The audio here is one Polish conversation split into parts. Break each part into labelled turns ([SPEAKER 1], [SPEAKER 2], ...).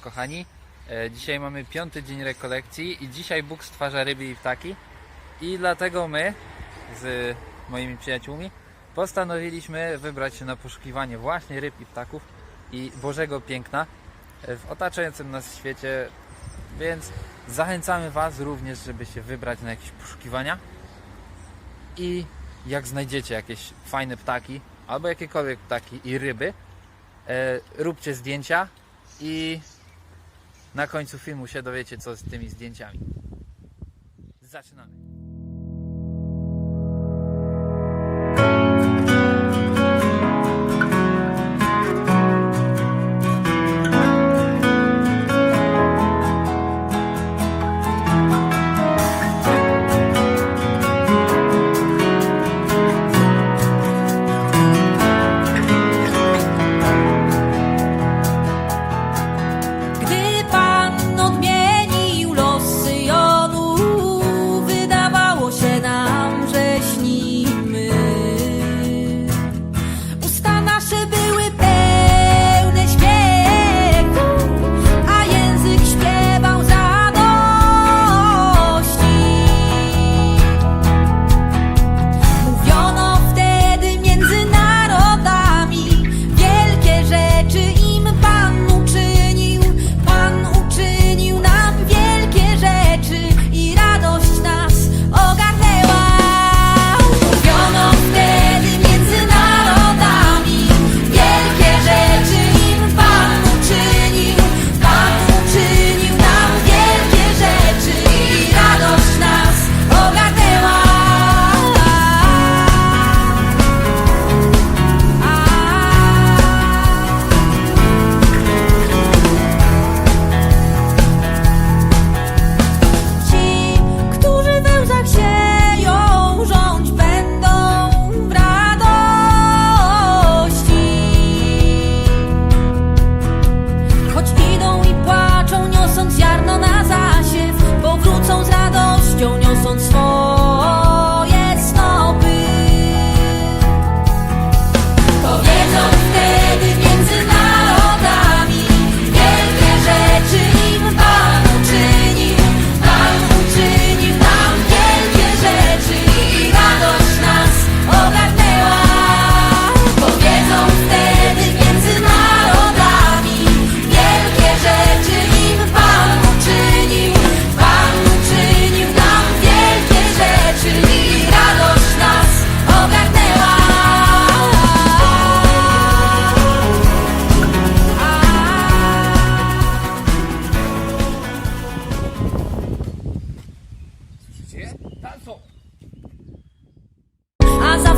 [SPEAKER 1] kochani. E, Dzisiaj mamy piąty dzień rekolekcji i dzisiaj Bóg stwarza ryby i ptaki. I dlatego my z moimi przyjaciółmi postanowiliśmy wybrać się na poszukiwanie właśnie ryb i ptaków i Bożego piękna e, w otaczającym nas świecie. Więc zachęcamy Was również, żeby się wybrać na jakieś poszukiwania. I jak znajdziecie jakieś fajne ptaki albo jakiekolwiek ptaki i ryby, e, róbcie zdjęcia i na końcu filmu się dowiecie co z tymi zdjęciami. Zaczynamy.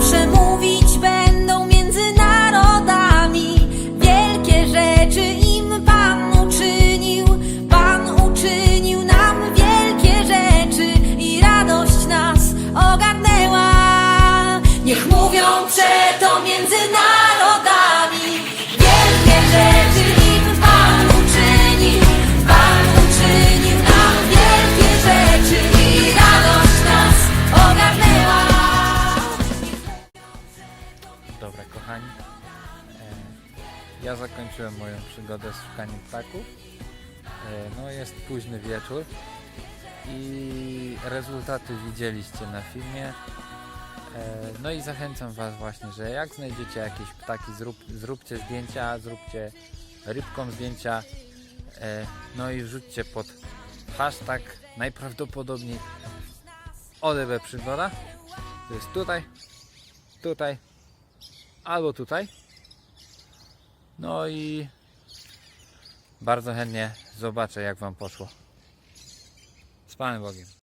[SPEAKER 1] 山木 zakończyłem moją przygodę z szukaniem ptaków. E, no jest późny wieczór i rezultaty widzieliście na filmie. E, no i zachęcam Was właśnie, że jak znajdziecie jakieś ptaki, zrób, zróbcie zdjęcia, zróbcie rybkom zdjęcia. E, no i wrzućcie pod hashtag najprawdopodobniej ODB przygoda. To jest tutaj, tutaj albo tutaj. No i bardzo chętnie zobaczę, jak Wam poszło. Z Panem Bogiem.